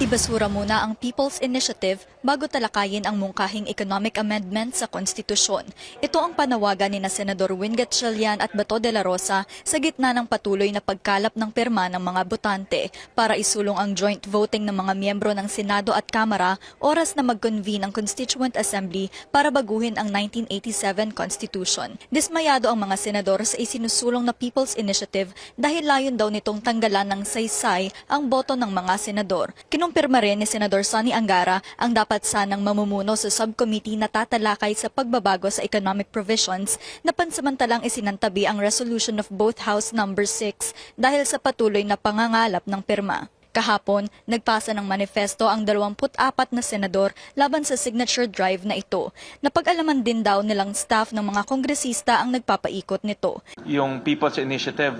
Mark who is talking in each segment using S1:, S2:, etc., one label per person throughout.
S1: Ibasura muna ang People's Initiative bago talakayin ang mungkahing economic amendment sa konstitusyon. Ito ang panawagan ni na Senador Win Gatchalian at Bato de la Rosa sa gitna ng patuloy na pagkalap ng pirma ng mga botante para isulong ang joint voting ng mga miyembro ng Senado at Kamara oras na mag-convene ang Constituent Assembly para baguhin ang 1987 Constitution. Dismayado ang mga senador sa isinusulong na People's Initiative dahil layon daw nitong tanggalan ng saysay ang boto ng mga senador. Kinumpirma rin ni Senador Sonny Angara ang dapat sanang mamumuno sa subcommittee na tatalakay sa pagbabago sa economic provisions na pansamantalang isinantabi ang resolution of both House Number 6 dahil sa patuloy na pangangalap ng pirma. Kahapon, nagpasa ng manifesto ang 24 na senador laban sa signature drive na ito. Napag-alaman din daw nilang staff ng mga kongresista ang nagpapaikot nito.
S2: yung People's Initiative,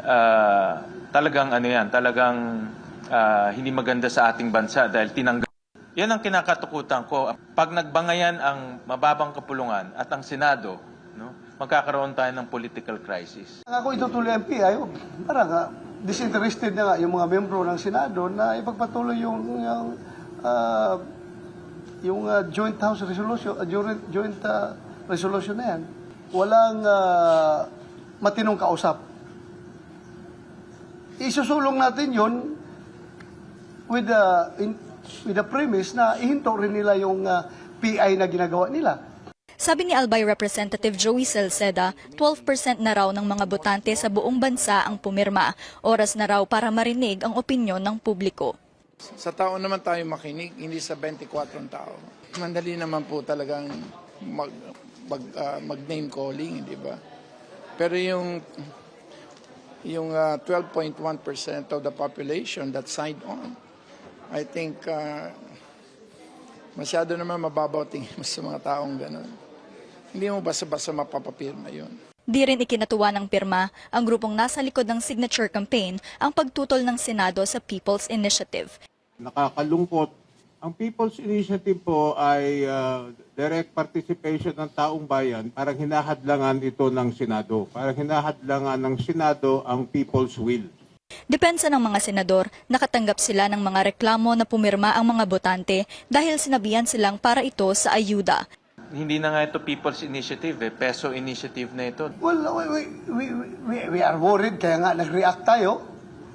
S2: ah, talagang ano yan, talagang ah, hindi maganda sa ating bansa dahil tinanggal. Yan ang kinakatukutan ko. Pag nagbangayan ang mababang kapulungan at ang Senado, no, magkakaroon tayo ng political crisis.
S3: Ako itutuloy ang PI, parang nga, disinterested na nga yung mga membro ng Senado na ipagpatuloy yung, yung, ah, yung ah, joint house resolution, ah, joint, joint ah, resolution na yan. Walang ah, matinong kausap. Isusulong natin yun with the, in, with the premise na ihinto rin nila yung ah, PI na ginagawa nila.
S1: Sabi ni Albay Representative Joey Salceda, 12% na raw ng mga botante sa buong bansa ang pumirma. Oras na raw para marinig ang opinyon ng publiko.
S4: Sa tao naman tayo makinig, hindi sa 24 tao. Mandali naman po talagang mag, mag, ah, mag-name calling, di ba? Pero yung yung ah, 12.1% of the population that signed on, I think ah, masyado naman mababaw tingin mo sa mga taong ganun. Hindi mo basta-basta mapapapirma yun.
S1: Di rin ikinatuwa ng pirma ang grupong nasa likod ng signature campaign ang pagtutol ng Senado sa People's Initiative.
S5: nakakalungkot. Ang People's Initiative po ay uh, direct participation ng taong bayan. Parang hinahadlangan ito ng Senado. Parang hinahadlangan ng Senado ang people's will.
S1: Depensa ng mga senador, nakatanggap sila ng mga reklamo na pumirma ang mga botante dahil sinabihan silang para ito sa ayuda.
S2: Hindi na nga ito People's Initiative, eh. peso initiative na ito.
S3: Well, we, we, we, we, we are worried, kaya nga nag-react tayo.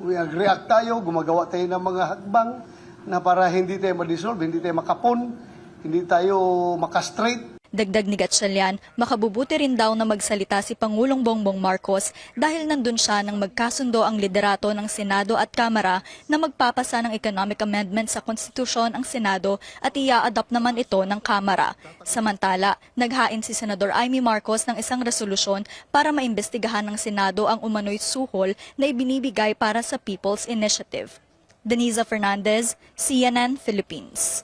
S3: We nag-react tayo, gumagawa tayo ng mga hakbang na para hindi tayo ma-dissolve, hindi tayo makapon, hindi tayo makastraight.
S1: Dagdag ni Gatchalian, makabubuti rin daw na magsalita si Pangulong Bongbong Marcos dahil nandun siya nang magkasundo ang liderato ng Senado at Kamara na magpapasa ng economic amendment sa konstitusyon ang Senado at ia-adopt naman ito ng Kamara. Samantala, naghain si Senador Amy Marcos ng isang resolusyon para maimbestigahan ng Senado ang umano'y suhol na ibinibigay para sa People's Initiative. Denisa Fernandez, CNN, Philippines.